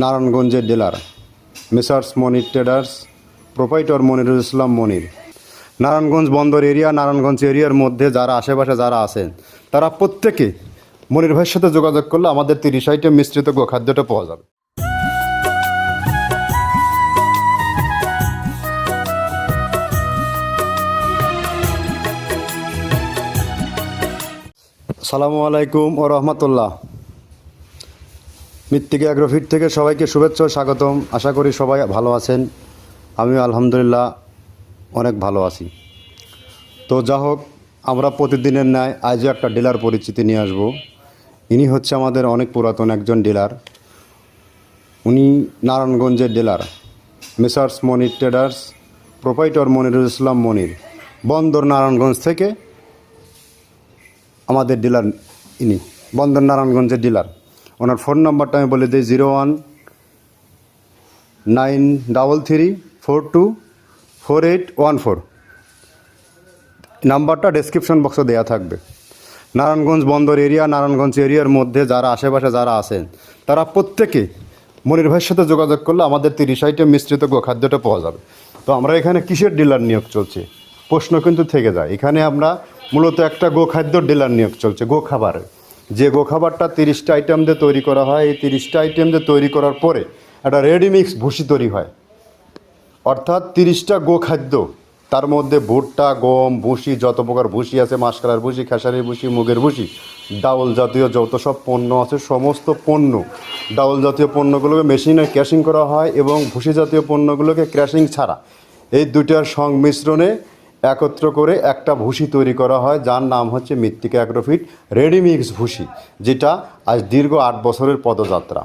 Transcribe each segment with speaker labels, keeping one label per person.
Speaker 1: নারায়ণগঞ্জের dealer, messrs Monir traders, proprietor Monirul Islam Monir. Narayanganj Bandar area, Narayanganj এরিয়ার মধ্যে যারা আশেপাশে যারা আছেন, তারা প্রত্যেকে মনির ভাইয়ের সাথে যোগাযোগ করলে আমাদের তিরিশ আইটেম মিশ্রিত গোখাদ্যটা পাওয়া যাবে। সালামু আলাইকুম ও রহমতুল্লাহ। মৃত্তিকা অ্যাগ্রোফিট থেকে সবাইকে শুভেচ্ছা স্বাগতম। আশা করি সবাই ভালো আছেন। আমিও আলহামদুলিল্লাহ অনেক ভালো আছি। তো যা হোক, আমরা প্রতিদিনের ন্যায় আজও একটা ডিলার পরিচিতি নিয়ে আসব। ইনি হচ্ছে আমাদের অনেক পুরাতন একজন ডিলার। উনি নারায়ণগঞ্জের dealer. Messrs Monir traders, proprietor Monirul Islam Monir. Bandar Narayanganj থেকে আমাদের ডিলার ইনি। বন্দর নারায়ণগঞ্জের ডিলার। ওনার ফোন নাম্বারটা আমি বলে দিই, zero one nine double three four two four eight one four. নাম্বারটা ডেসক্রিপশন বক্সে দেওয়া থাকবে। নারায়ণগঞ্জ বন্দর এরিয়া, নারায়ণগঞ্জ এরিয়ার মধ্যে যারা আশেপাশে যারা আছেন, তারা প্রত্যেকে মনির ভাইয়ের সাথে যোগাযোগ করলে আমাদের তিরিশ আইটেম মিশ্রিত গোখাদ্যটা পাওয়া যাবে। তো আমরা এখানে কিসের ডিলার নিয়োগ চলছে? প্রশ্ন কিন্তু থেকে যায়। এখানে আমরা মূলত একটা গো গোখাদ্য ডিলার নিয়োগ চলছে গো খাবারের যে গোখাবারটা তিরিশটা আইটেম দিয়ে তৈরি করা হয়, এই তিরিশটা আইটেম দিয়ে তৈরি করার পরে একটা রেডিমিক্স ভুসি তৈরি হয়। অর্থাৎ তিরিশটা গোখাদ্য, তার মধ্যে ভুট্টা, গম, ভুসি, যত প্রকার ভুসি আছে মাসকালার ভুসি, খেসারির ভুসি, মুগের ভুসি, ডাউল জাতীয় যত সব পণ্য আছে, সমস্ত পণ্য, ডাউল জাতীয় পণ্যগুলোকে মেশিনে ক্র্যাশিং করা হয় এবং ভুসি জাতীয় পণ্যগুলোকে ক্র্যাশিং ছাড়া। এই দুটার সংমিশ্রণে একত্র করে একটা ভুসি তৈরি করা হয়, যার নাম হচ্ছে মৃত্তিকা অ্যাগ্রোফিট রেডিমিক্স ভুসি যেটা আজ দীর্ঘ আট বছরের পদযাত্রা।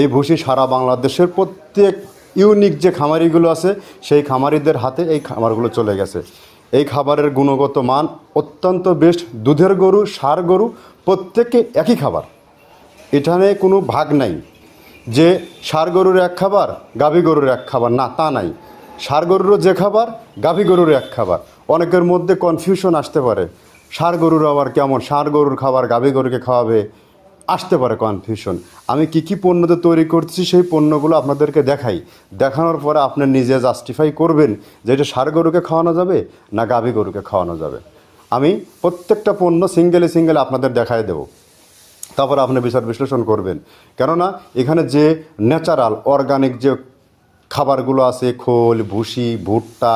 Speaker 1: এই ভুসি সারা বাংলাদেশের প্রত্যেক ইউনিক যে খামারিগুলো আছে, সেই খামারিদের হাতে এই খামারগুলো চলে গেছে। এই খাবারের গুণগত মান অত্যন্ত বেস্ট, দুধের গরু, সার গরু প্রত্যেকে একই খাবার। এখানে কোনো ভাগ নাই যে সার গরুর এক খাবার, গাভী গরুর এক খাবার, না, তা নাই। সার গরুরও যে খাবার গাভী গরুর এক খাবার। অনেকের মধ্যে কনফিউশন আসতে পারে। সার গরুর আবার কেমন? সার গরুর খাবার গাভী গরুকে খাওয়াবে, আসতে পারে কনফিউশন আমি কি কি পণ্যতে তৈরি করছি, সেই পণ্যগুলো আপনাদেরকে দেখাই। দেখানোর পরে আপনি নিজে জাস্টিফাই করবেন যে এটা সার গরুকে খাওয়ানো যাবে না গাভী গরুকে খাওয়ানো যাবে। আমি প্রত্যেকটা পণ্য সিঙ্গেলে সিঙ্গেলে আপনাদের দেখাই দেবো। তারপর আপনি বিচার বিশ্লেষণ করবেন। কেননা এখানে যে ন্যাচারাল অর্গানিক যে খাবারগুলো আছে, খোল, ভুসি, ভুট্টা,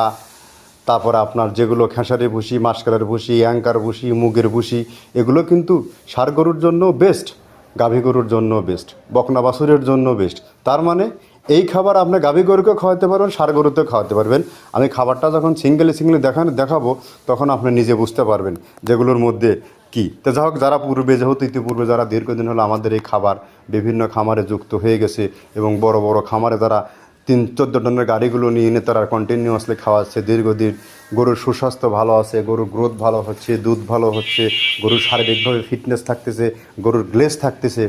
Speaker 1: তারপর আপনার যেগুলো খেসারি ভুসি, মাসকালের ভুসি, অ্যাঙ্কার ভুসি, মুগের ভুসি, এগুলো কিন্তু সার গরুর জন্য বেস্ট গাভী গরুর জন্য বেস্ট বকনা বাছুরের জন্য বেস্ট তার মানে এই খাবার আপনি গাভী গরুকে খাওয়াতে পারবেন, সার গরুতেও খাওয়াতে পারবেন। আমি খাবারটা যখন সিঙ্গেলে সিঙ্গেলে দেখান দেখাবো, তখন আপনি নিজে বুঝতে পারবেন যেগুলোর মধ্যে কি। তো যা হোক, যারা পূর্বে যেহেতু ইতিপূর্বে যারা দীর্ঘদিন হলো আমাদের এই খাবার বিভিন্ন খামারে যুক্ত হয়ে গেছে এবং বড় বড় খামারে তারা তিন চোদ্দ টনের গাড়িগুলো নিয়ে এনে তারা কন্টিনিউয়াসলি খাওয়াচ্ছে। দীর্ঘদিন গরুর সুস্বাস্থ্য ভালো আছে, গরুর গ্রোথ ভালো হচ্ছে, দুধ ভালো হচ্ছে, গরুর শারীরিকভাবে ফিটনেস থাকতেছে, গরুর গ্লেস থাকতেছে।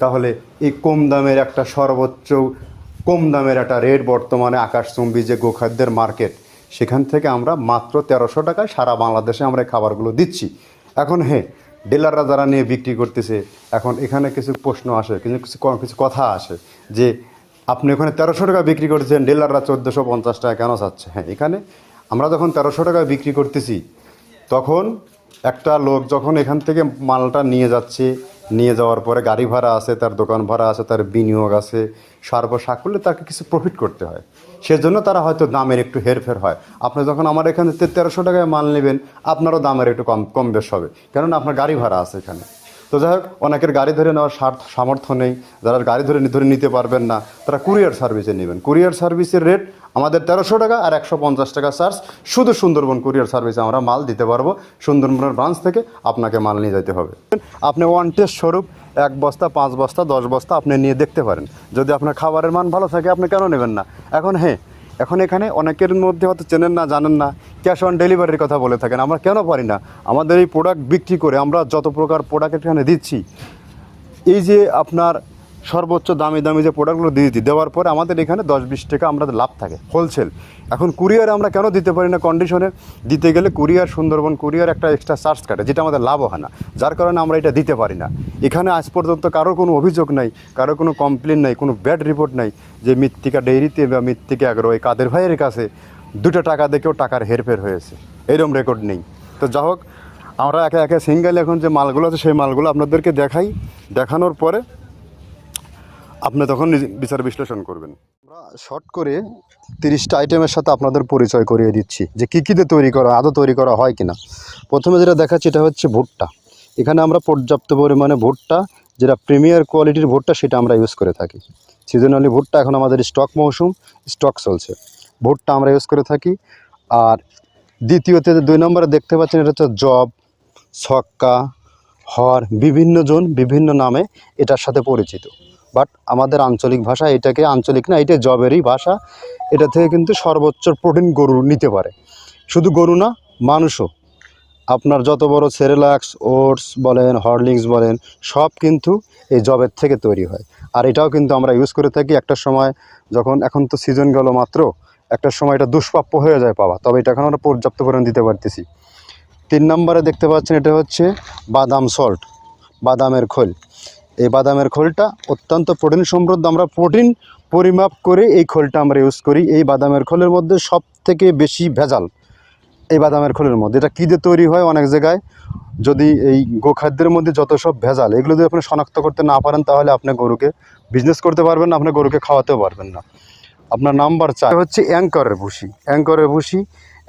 Speaker 1: তাহলে এই কম দামের একটা সর্বোচ্চ, কম দামের একটা রেট বর্তমানে আকাশচুম্বী যে গোখাদ্যের মার্কেট সেখান থেকে আমরা মাত্র তেরোশো টাকায় সারা বাংলাদেশে আমরা খাবারগুলো দিচ্ছি। এখন হ্যাঁ ডিলাররা যারা নিয়ে বিক্রি করতেছে, এখন এখানে কিছু প্রশ্ন আসে কিছু কিছু কথা আসে যে আপনি ওখানে তেরোশো টাকা বিক্রি করছেন, ডিলাররা চোদ্দোশো পঞ্চাশ টাকা কেন চাচ্ছে? হ্যাঁ এখানে আমরা যখন তেরোশো টাকা বিক্রি করতেছি, তখন একটা লোক যখন এখান থেকে মালটা নিয়ে যাচ্ছে, নিয়ে যাওয়ার পরে গাড়ি ভাড়া আছে, তার দোকান ভাড়া আছে, তার বিনিয়োগ আছে সর্বসাক করলে তাকে কিছু প্রফিট করতে হয়। সেজন্য তারা হয়তো দামের একটু হেরফের হয়। আপনি যখন আমার এখানে তেরোশো টাকায় মাল নেবেন, আপনারও দামের একটু কম কম বেশ হবে। কেননা আপনার গাড়ি ভাড়া আছে এখানে। তো যাই হোক, অনেকের গাড়ি ধরে নেওয়ার সামর্থ্য নেই, যারা গাড়ি ধরে ধরে নিতে পারবেন না, তারা কুরিয়ার সার্ভিসে নেবেন। কুরিয়ার সার্ভিসের রেট আমাদের তেরোশো টাকা আর একশো পঞ্চাশ টাকা চার্জ। শুধু সুন্দরবন কুরিয়ার সার্ভিসে আমরা মাল দিতে পারব। সুন্দরবনের ব্রাঞ্চ থেকে আপনাকে মাল নিয়ে যেতে হবে। আপনি ওয়ান টেস্ট স্বরূপ, এক বস্তা, পাঁচ বস্তা, দশ বস্তা আপনি নিয়ে দেখতে পারেন। যদি আপনার খাবারের মান ভালো থাকে, আপনি কেন নেবেন না? এখন হ্যাঁ এখন এখানে অনেকের মধ্যে হয়তো চেনেন না, জানেন না, ক্যাশ অন ডেলিভারির কথা বলে থাকেন। আমরা কেন পারি না? আমাদের এই প্রোডাক্ট বিক্রি করে আমরা যত প্রকার প্রোডাক্ট এখানে দিচ্ছি, এই যে আপনার সর্বোচ্চ দামি দামি যে প্রোডাক্টগুলো দিয়ে দিই, দেওয়ার পরে আমাদের এখানে দশ বিশ টাকা আমাদের লাভ থাকে হোলসেল এখন কুরিয়ার আমরা কেন দিতে পারি না কন্ডিশনে দিতে গেলে কুরিয়ার সুন্দরবন কুরিয়ার একটা এক্সট্রা চার্জ কাটে, যেটা আমাদের লাভ হয় না। যার কারণে আমরা এটা দিতে পারি না। এখানে আজ পর্যন্ত কারোর কোনো অভিযোগ নাই কারোর কোনো কমপ্লেন নাই, কোনো ব্যাড রিপোর্ট নাই যে মৃত্তিকা ডেইরিতে বা মৃত্তিকা এগারো এই কাদের ভাইয়ের কাছে দুটো টাকা দেখেও টাকার হেরফের হয়েছে। এরকম রেকর্ড নেই। তো যা হোক, আমরা একে একে সিঙ্গেল এখন যে মালগুলো আছে, সেই মালগুলো আপনাদেরকে দেখাই। দেখানোর পরে আপনি তখন বিচার বিশ্লেষণ করবেন। আমরা শর্ট করে তিরিশটা আইটেমের সাথে আপনাদের পরিচয় করিয়ে দিচ্ছি যে কী কীতে তৈরি করা, আদৌ তৈরি করা হয় কিনা। প্রথমে যেটা দেখাচ্ছি এটা হচ্ছে ভুট্টা। এখানে আমরা পর্যাপ্ত পরিমাণে ভুট্টা, যেটা প্রিমিয়ার কোয়ালিটির ভুট্টা সেটা আমরা ইউজ করে থাকি। সিজনালি ভুট্টা এখন আমাদের স্টক মৌসুম স্টক চলছে। ভুট্টা আমরা ইউজ করে থাকি। আর দ্বিতীয়তে দুই নম্বরে দেখতে পাচ্ছেন এটা হচ্ছে জব ছক্কা, হর, বিভিন্ন জন বিভিন্ন নামে এটার সাথে পরিচিত। বাট আমাদের আঞ্চলিক ভাষা এটাকে আঞ্চলিক না, এটা জবেরই ভাষা। এটা থেকে কিন্তু সর্বোচ্চ প্রোটিন গরু নিতে পারে। শুধু গরু না, মানুষও। আপনার যত বড় সেরেলাক্স, ওটস বলেন, হরলিক্স বলেন, সব কিন্তু এই জবের থেকে তৈরি হয়। আর এটাও কিন্তু আমরা ইউজ করে থাকি একটা সময় যখন, এখন তো সিজন গেল মাত্র, একটা সময় এটা দুষ্প্রাপ্য হয়ে যায় পাওয়া। তবে এটা এখন আমরা পর্যাপ্ত পরিমাণ দিতে পারতেছি। তিন নম্বরে দেখতে পাচ্ছেন, এটা হচ্ছে বাদাম সল্ট বাদামের খোল। এই বাদামের খোলটা অত্যন্ত প্রোটিন সমৃদ্ধ। আমরা প্রোটিন পরিমাপ করে এই খোলটা আমরা ইউজ করি। এই বাদামের খোলের মধ্যে সব থেকে বেশি ভেজাল এই বাদামের খোলের মধ্যে। এটা কী দিয়ে তৈরি হয় অনেক জায়গায়? যদি এই গোখাদ্যের মধ্যে যত সব ভেজাল, এগুলো যদি আপনি শনাক্ত করতে না পারেন, তাহলে আপনি গরুকে বিজনেস করতে পারবেন না, আপনি গরুকে খাওয়াতেও পারবেন না। আপনার নাম্বার চার হচ্ছে অ্যাঙ্করের ভুসি। অ্যাঙ্করের ভুসি,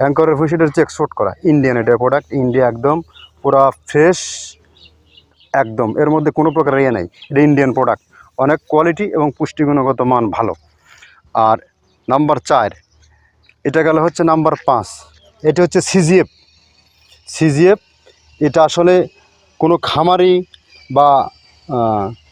Speaker 1: অ্যাঙ্করের ভুসিটা হচ্ছে এক্সপোর্ট করা। ইন্ডিয়ান এটা প্রোডাক্ট ইন্ডিয়া একদম পুরা ফ্রেশ একদম। এর মধ্যে কোনো প্রকার ইয়ে নেই। এটা ইন্ডিয়ান প্রোডাক্ট অনেক কোয়ালিটি এবং পুষ্টিগুণগত মান ভালো। আর নাম্বার চার, এটা গেল হচ্ছে নাম্বার পাঁচ। এটা হচ্ছে সিজিএফ সিজিএফ এটা আসলে কোনো খামারি বা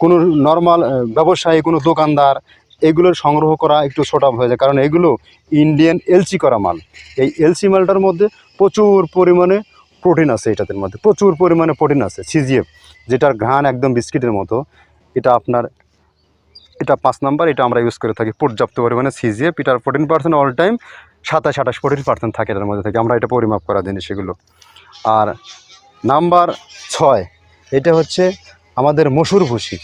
Speaker 1: কোনো নর্মাল ব্যবসায়ী, কোনো দোকানদার এগুলোর সংগ্রহ করা একটু ছোটা হয়ে যায়। কারণ এগুলো ইন্ডিয়ান এলসি করা মাল। এই এলসি মালটার মধ্যে প্রচুর পরিমাণে প্রোটিন আছে এটাদের মধ্যে। প্রচুর পরিমাণে প্রোটিন আছে, সিজিএফ, যেটার ঘ্রাণ একদম বিস্কিটের মতো। এটা আপনার, এটা পাঁচ নাম্বার, এটা আমরা ইউজ করে থাকি পর্যাপ্ত পরিমাণে সিজিএফ। এটার প্রোটিন পার্সেন্ট অল টাইম সাতাশ, আঠাশ প্রোটিন পার্সেন্ট থাকে এটার মধ্যে থেকে। আমরা এটা পরিমাপ করা জিনিস সেগুলো। আর নাম্বার ছয়, এটা হচ্ছে আমাদের মসুর ভুসি।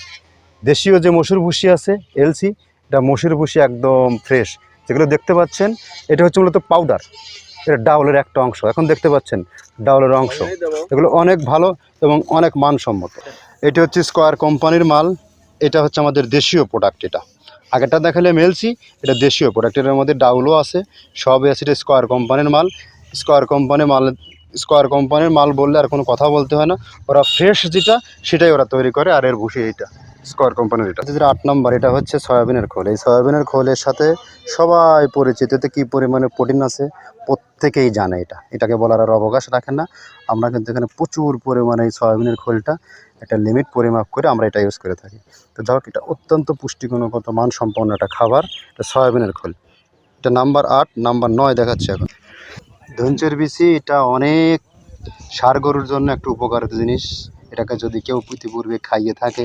Speaker 1: দেশীয় যে মসুর ভুসি আছে, এলসি, এটা মসুর ভুসি একদম ফ্রেশ যেগুলো দেখতে পাচ্ছেন, এটা হচ্ছে মূলত পাউডার এটা ডাউলের একটা অংশ। এখন দেখতে পাচ্ছেন ডাউলের অংশ। এগুলো অনেক ভালো এবং অনেক মানসম্মত। এটা হচ্ছে স্কোয়ার কোম্পানির মাল। এটা হচ্ছে আমাদের দেশীয় প্রোডাক্ট এটা। আগেরটা দেখালে মেলছি এটা দেশীয় প্রোডাক্ট এটার মধ্যে ডাউলও আছে সবই আছে এটা স্কোয়ার কোম্পানির মাল। স্কোয়ার কোম্পানির মাল স্কোয়ার কোম্পানির মাল বললে আর কোনো কথা বলতে হয় না। ওরা ফ্রেশ যেটা সেটাই ওরা তৈরি করে আর এর ভুষি এইটা। স্কোয়ার কোম্পানির এটা যেটা আট নম্বর, এটা হচ্ছে সয়াবিনের খোল। এই সয়াবিনের খোলের সাথে সবাই পরিচিত। এতে কী পরিমাণে প্রোটিন আছে প্রত্যেকেই জানে এটা। এটাকে বলার আর অবকাশ রাখেন না। আমরা কিন্তু এখানে প্রচুর পরিমাণে এই সয়াবিনের খোলটা একটা লিমিট পরিমাপ করে আমরা এটা ইউজ করে থাকি। তো যাই হোক, এটা অত্যন্ত পুষ্টিগুণগত মানসম্পন্ন একটা খাবার, এটা সয়াবিনের খোল। এটা নাম্বার আট, নাম্বার নয় দেখাচ্ছে এখন। ধনচের বিচি, এটা অনেক সার গরুর জন্য একটা উপকারিত জিনিস। এটাকে যদি কেউ ইতিপূর্বে খাইয়ে থাকে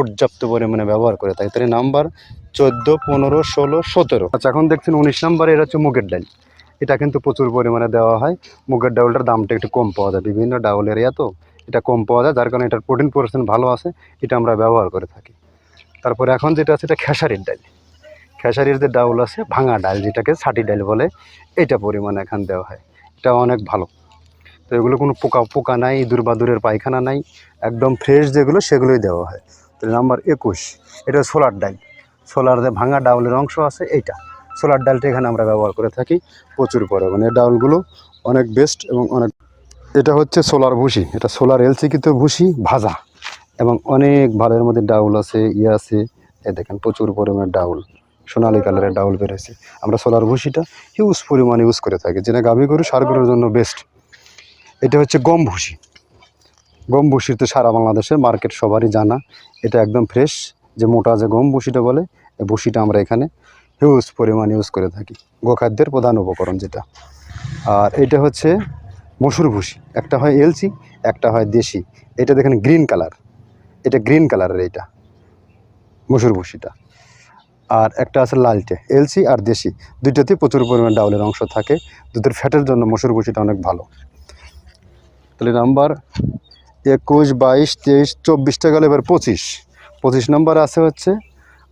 Speaker 1: পর্যাপ্ত পরিমাণে ব্যবহার করে থাকি। তাহলে নাম্বার চোদ্দ, পনেরো, ষোলো, সতেরো। আচ্ছা এখন দেখছেন উনিশ নাম্বারে এটা হচ্ছে মুগের ডাল। এটা কিন্তু প্রচুর পরিমাণে দেওয়া হয়। মুগের ডাউলটার দামটা একটু কম পাওয়া যায়। বিভিন্ন ডাউল এরিয়া তো এটা কম পাওয়া যায়, যার কারণে এটার প্রোটিন পার্সেন্ট ভালো আছে, এটা আমরা ব্যবহার করে থাকি। তারপরে এখন যেটা আছে, এটা খেসারির ডাল। খেসারির যে ডাউল আছে, ভাঙা ডাল যেটাকে ছাটি ডাল বলে, এটা পরিমাণে এখান দেওয়া হয়। এটা অনেক ভালো। তো এগুলো কোনো পোকা পোকা নাই ইঁদুর বাদুরের পায়খানা নাই। একদম ফ্রেশ যেগুলো, সেগুলোই দেওয়া হয়। নাম্বার একুশ, এটা সোলার ডাল সোলার যে ভাঙা ডাউলের অংশ আছে, এইটা। সোলার ডালটা এখানে আমরা ব্যবহার করে থাকি, প্রচুর পরিমাণে। এই ডাউলগুলো অনেক বেস্ট এবং অনেক এটা হচ্ছে সোলার ভুসি। এটা সোলার এলসিকিত ভুসি ভাজা। এবং অনেক ভালো এর মধ্যে ডাউল আছে ইয়ে আছে। এ দেখেন, প্রচুর পরিমাণে ডাউল। সোনালি কালারের ডাউল বেরোছে আমরা সোলার ভুসিটা হিউজ পরিমাণে ইউজ করে থাকি। যেটা গাভী গরু সার গরুর জন্য বেস্ট এটা হচ্ছে গম ভুসি। গম ভুসির তো সারা বাংলাদেশের মার্কেট সবারই জানা। এটা একদম ফ্রেশ যে মোটা যে গম ভুসিটা বলে ভুসিটা আমরা এখানে হিউজ পরিমাণ ইউজ করে থাকি। গোখাদ্যের প্রধান উপকরণ যেটা। আর এটা হচ্ছে মসুর ভুসি একটা হয় এলচি, একটা হয় দেশি। এটা দেখেন গ্রিন কালার এটা গ্রিন কালারের এইটা মসুর ভুসিটা আর একটা আছে লালটে এলসি আর দেশি। দুইটাতেই প্রচুর পরিমাণ ডাউলের অংশ থাকে। দুধের ফ্যাটের জন্য মসুর ভুসিটা অনেক ভালো। তাহলে নাম্বার একুশ, বাইশ, তেইশ চব্বিশটা গেলে এবার পঁচিশ। পঁচিশ নম্বর আছে হচ্ছে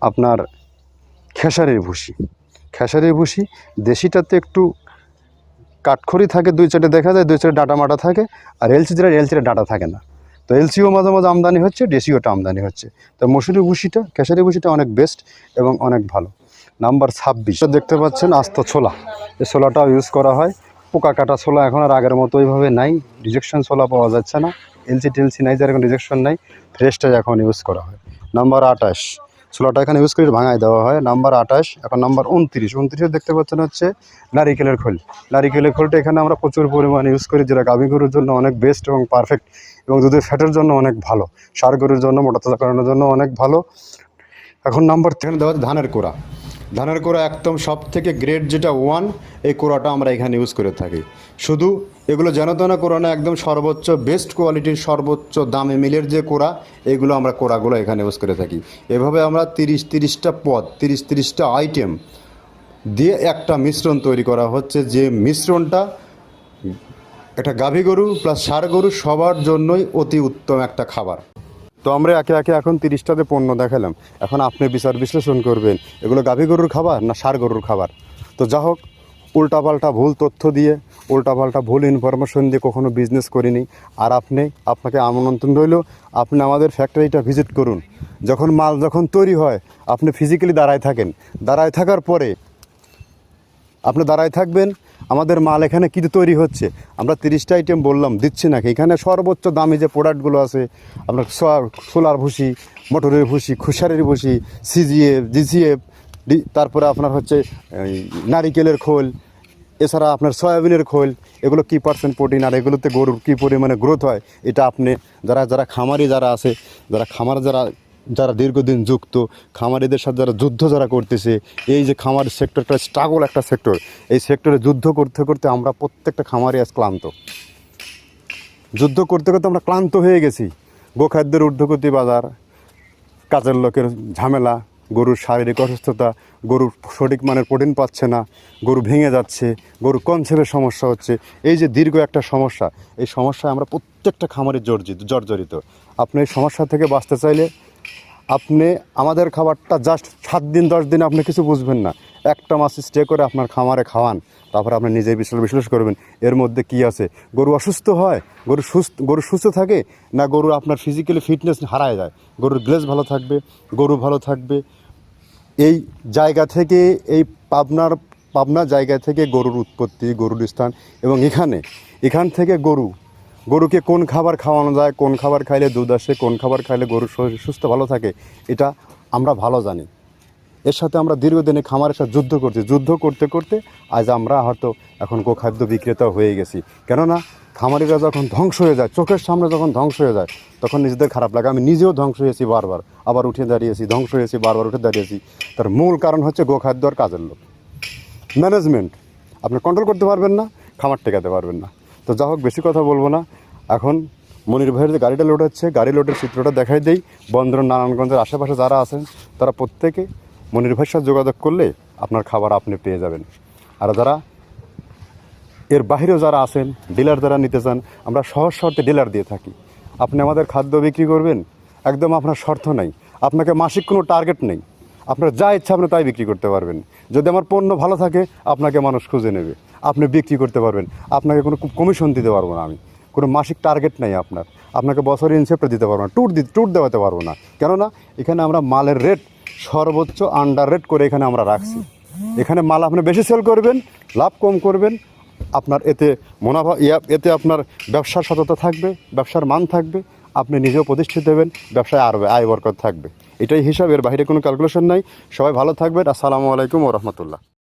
Speaker 1: আপনার খেসারির ভুসি। খেসারির ভুসি, দেশিটাতে একটু কাঠখড়ি থাকে, দুই চারটে দেখা যায়, দুই চারটে ডাটা মাটা থাকে, আর এলসি যেটা এলসিটা ডাটা থাকে না। তো এলসিও মাঝে মাঝে আমদানি হচ্ছে দেশিওটা আমদানি হচ্ছে। তো মসুরি ভুসিটা খেসারি ভুসিটা অনেক বেস্ট এবং অনেক ভালো। নাম্বার ছাব্বিশ দেখতে পাচ্ছেন আস্ত ছোলা। এই ছোলাটাও ইউজ করা হয়। পোকা কাটা ছোলা এখন আর আগের মতো ওইভাবে নাই। রিজেকশন ছোলা পাওয়া যাচ্ছে না। এলসি টেলসি নাই, যার এখন রিজেকশন নাই, ফ্রেশটাই এখন ইউজ করা হয়। নাম্বার আঠাশ, ছোলাটা এখানে ইউজ করে ভাঙায় দেওয়া হয়। নাম্বার আঠাশ, এখন নাম্বার উনত্রিশ উনত্রিশে দেখতে পাচ্ছেন হচ্ছে নারিকেলের খোল। নারিকেলের খোলটা এখানে আমরা প্রচুর পরিমাণে ইউজ করি, যেটা গাভী গরুর জন্য অনেক বেস্ট এবং পারফেক্ট এবং দুধের ফ্যাটের জন্য অনেক ভালো। সার গরুর জন্য, মোটা তাজা করানোর জন্য অনেক ভালো। এখন নাম্বার টেন দেওয়া হচ্ছে ধানের কোড়া। ধানের কোড়া একদম সব থেকে গ্রেড যেটা ওয়ান এই কোড়াটা আমরা এখানে ইউজ করে থাকি। শুধু এগুলো যেন তেন কোড়া না একদম সর্বোচ্চ বেস্ট কোয়ালিটির সর্বোচ্চ দামে মিলের যে কোড়া এগুলো আমরা কোড়াগুলো এখানে ইউজ করে থাকি। এভাবে আমরা তিরিশ তিরিশটা পদ, তিরিশ তিরিশটা আইটেম দিয়ে একটা মিশ্রণ তৈরি করা হচ্ছে যে মিশ্রণটা একটা গাভী গরু প্লাস ষাঁড় গরু সবার জন্যই অতি উত্তম একটা খাবার। তো আমরা একে একে এখন তিরিশটাতে পণ্য দেখালাম। এখন আপনি বিচার বিশ্লেষণ করবেন, এগুলো গাভী গরুর খাবার না সার গরুর খাবার? তো যা হোক উল্টাপাল্টা ভুল তথ্য দিয়ে, উল্টাপাল্টা ভুল ইনফরমেশন দিয়ে কখনো বিজনেস করিনি। আর আপনি, আপনাকে আমন্ত্রণ রইল, আপনি আমাদের ফ্যাক্টরিটা ভিজিট করুন। যখন মাল যখন তৈরি হয়, আপনি ফিজিক্যালি দাঁড়ায় থাকেন। দাঁড়ায় থাকার পরে আপনি দাঁড়ায় থাকবেন, আমাদের মাল এখানে কী তৈরি হচ্ছে? আমরা তিরিশটা আইটেম বললাম, দিচ্ছি নাকি? এখানে সর্বোচ্চ দামি যে প্রোডাক্টগুলো আছে, আপনার সোলার ভুসি, মোটরের ভুসি খুশারের ভুসি সিজিএফ জিসিএফ তারপরে আপনার হচ্ছে নারিকেলের খোল এছাড়া আপনার সয়াবিনের খোল, এগুলো কী পার্সেন্ট প্রোটিন আর এগুলোতে গরুর কী পরিমাণে গ্রোথ হয়, এটা আপনি যারা যারা খামারি যারা আছে, যারা খামার যারা যারা দীর্ঘদিন যুক্ত, খামারিদের সাথে যারা যুদ্ধ যারা করতেছে, এই যে খামার সেক্টরটা স্ট্রাগল একটা সেক্টর এই সেক্টরে যুদ্ধ করতে করতে আমরা প্রত্যেকটা খামারি আজ ক্লান্ত। যুদ্ধ করতে করতে আমরা ক্লান্ত হয়ে গেছি। গোখাদ্যের ঊর্ধ্বগতি বাজার, কাজের লোকের ঝামেলা গরুর শারীরিক অসুস্থতা, গরুর সঠিক মানের প্রোটিন পাচ্ছে না, গরু ভেঙে যাচ্ছে গরু কনসেপ্টের সমস্যা হচ্ছে। এই যে দীর্ঘ একটা সমস্যা, এই সমস্যায় আমরা প্রত্যেকটা খামারে জর্জিত, জর্জরিত। আপনি এই সমস্যা থেকে বাঁচতে চাইলে আপনি আমাদের খাবারটা জাস্ট সাত দিন, দশ দিন আপনি কিছু বুঝবেন না। একটা মাস স্টে করে আপনার খামারে খাওয়ান, তারপরে আপনি নিজেই বিশ্লেষণ বিশ্লেষণ করবেন, এর মধ্যে কি আছে? গরু অসুস্থ হয়, গরু সুস্থ গরু সুস্থ থাকে না গরু আপনার ফিজিক্যালি ফিটনেস হারায় যায়? গরুর গ্লেজ ভালো থাকবে, গরু ভালো থাকবে এই জায়গা থেকে, এই পাবনার, পাবনা জায়গা থেকে গরুর উৎপত্তি, গরুর স্থান এবং এখানে, এখান থেকে গরু, গরুকে কোন খাবার খাওয়ানো যায়, কোন খাবার খাইলে দুধ আসে, কোন খাবার খাইলে গরু সুস্থ ভালো থাকে, এটা আমরা ভালো জানি। এর সাথে আমরা দীর্ঘদিনে খামারের সাথে যুদ্ধ করছি। যুদ্ধ করতে করতে আজ আমরা হয়তো এখন গোখাদ্য বিক্রেতা হয়ে গেছি। কেননা খামারিরা যখন ধ্বংস হয়ে যায়, চোখের সামনে যখন ধ্বংস হয়ে যায়, তখন নিজেদের খারাপ লাগে। আমি নিজেও ধ্বংস হয়েছি বারবার। আবার উঠে দাঁড়িয়েছি, ধ্বংস হয়েছি, বারবার উঠে দাঁড়িয়েছি। তার মূল কারণ হচ্ছে গোখাদ্য আর কাজের লোক ম্যানেজমেন্ট আপনি কন্ট্রোল করতে পারবেন না, খামার টেকাতে পারবেন না। তো যা হোক, বেশি কথা বলব না। এখন মনির ভাইয়ের যে গাড়িটা লোড হচ্ছে, গাড়ি লোডের চিত্রটা দেখাই দেই। বন্দর নারায়ণগঞ্জের আশেপাশে যারা আছেন, তারা প্রত্যেকে মনির ভাইয়ের সাথে যোগাযোগ করলে আপনার খাবার আপনি পেয়ে যাবেন। আর যারা এর বাইরেও যারা আছেন, ডিলার যারা নিতে চান, আমরা সহজ শর্তে ডিলার দিয়ে থাকি। আপনি আমাদের খাদ্য বিক্রি করবেন, একদম আপনার শর্ত নাই। আপনাকে মাসিক কোনো টার্গেট নেই। আপনার যা ইচ্ছা আপনি তাই বিক্রি করতে পারবেন। যদি আমার পণ্য ভালো থাকে, আপনাকে মানুষ খুঁজে নেবে। আপনি বিক্রি করতে পারবেন। আপনাকে কোনো কমিশন দিতে পারব না আমি। কোনো মাসিক টার্গেট নেই আপনার। আপনাকে বছরে ইনসেপ্টে দিতে পারব না ট্যুর দিতে ট্যুর দেওয়াতে পারব না। কেননা, এখানে আমরা মালের রেট সর্বোচ্চ আন্ডার রেট করে এখানে আমরা রাখছি। এখানে মাল আপনি বেশি সেল করবেন, লাভ কম করবেন। আপনার এতে মুনাফা, ইয়া, এতে আপনার ব্যবসার সততা থাকবে, ব্যবসার মান থাকবে, আপনি নিজেও প্রতিষ্ঠিত হবেন, ব্যবসায় আরবে আয় বরকত থাকবে। এটাই হিসাব এর বাইরে কোনো ক্যালকুলেশন নাই। সবাই ভালো থাকবেন। আসসালামু আলাইকুম ও রহমতুল্লাহ।